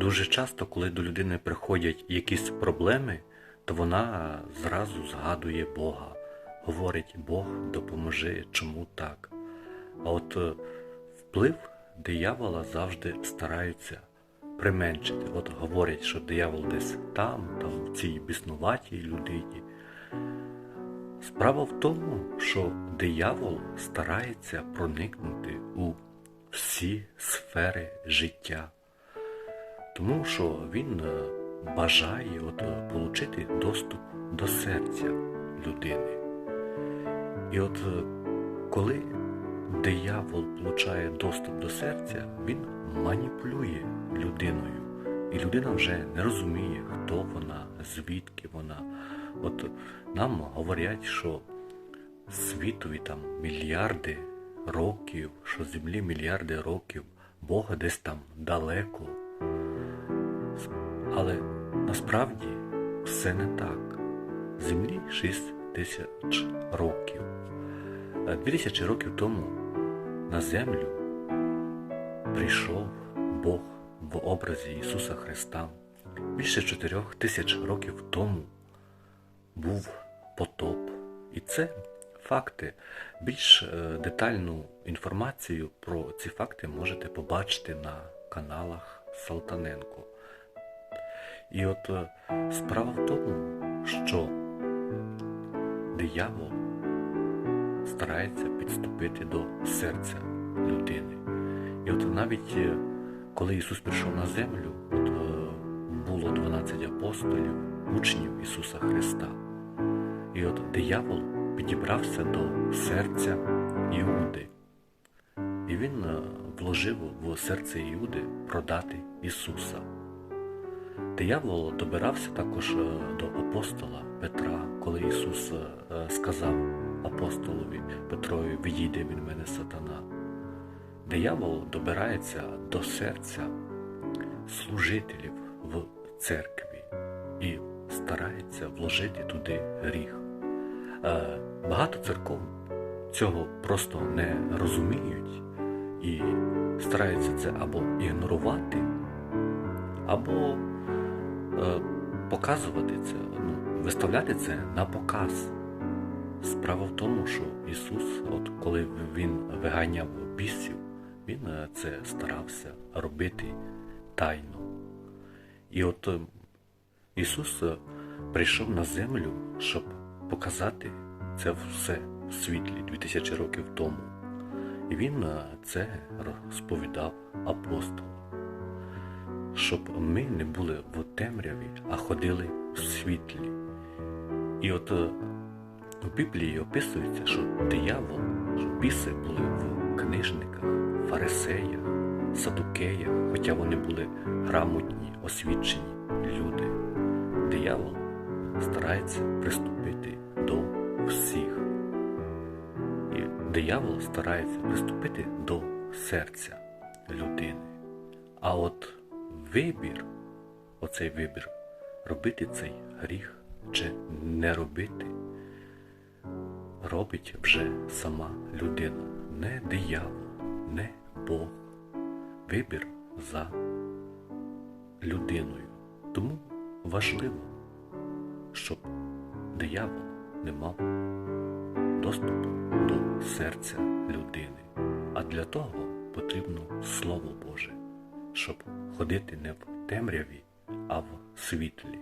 Дуже часто, коли до людини приходять якісь проблеми, то вона зразу згадує Бога, говорить Бог, допоможи, чому так. А от е, вплив диявола завжди стараються применшити. От говорять, що диявол десь там, там в цій біснуватій людині. Справа в тому, що диявол старається проникнути у всі сфери життя. Тому що він е, бажає от, е, получити доступ до серця людини. І от е, коли диявол получає доступ до серця, він маніпулює людиною. І людина вже не розуміє, хто вона, звідки вона. От нам говорять, що світові там мільярди років, що землі мільярди років, Бога десь там далеко. Але насправді все не так. Землі 6 тисяч років. Е, Дві тисячі років тому на землю прийшов Бог в образі Ісуса Христа. Більше чотирьох тисяч років тому був потоп. І це факти. Більш е, детальну інформацію про ці факти можете побачити на каналах Салтаненко. І от е, справа в тому, що диявол старається підступити до серця людини. І от навіть е, коли Ісус прийшов на землю, от, е, було 12 апостолів, учнів Ісуса Христа. І от диявол підібрався до серця Іуди. І він вложив в серце Іуди продати Ісуса. Диявол добирався також е, до апостола Петра, коли Ісус е, сказав апостолові Петрові, відійди від мене сатана. Диявол добирається до серця служителів в церкві і старається вложити туди гріх. Е, Багато церков цього просто не розуміють і стараються це або ігнорувати, або е, показувати це, ну, виставляти це на показ. Справа в тому, що Ісус, от коли Він виганяв бісів, Він е, це старався робити тайно. І от е, Ісус е, прийшов на землю, щоб показати це все в світлі 2000 років тому. І Він е, це розповідав апостолам щоб ми не були в темряві, а ходили в світлі. І от е, в Біблії описується, що диявол, що біси були в книжниках, фарисеях, садукеях, хоча вони були грамотні, освічені люди. Диявол старається приступити до всіх. І диявол старається приступити до серця людини. А от вибір, оцей вибір, робити цей гріх чи не робити, робить вже сама людина, не диявол, не Бог. Вибір за людиною. Тому важливо, щоб диявол не мав доступу до серця людини. А для того потрібно Слово Боже щоб ходити не в темряві, а в світлі.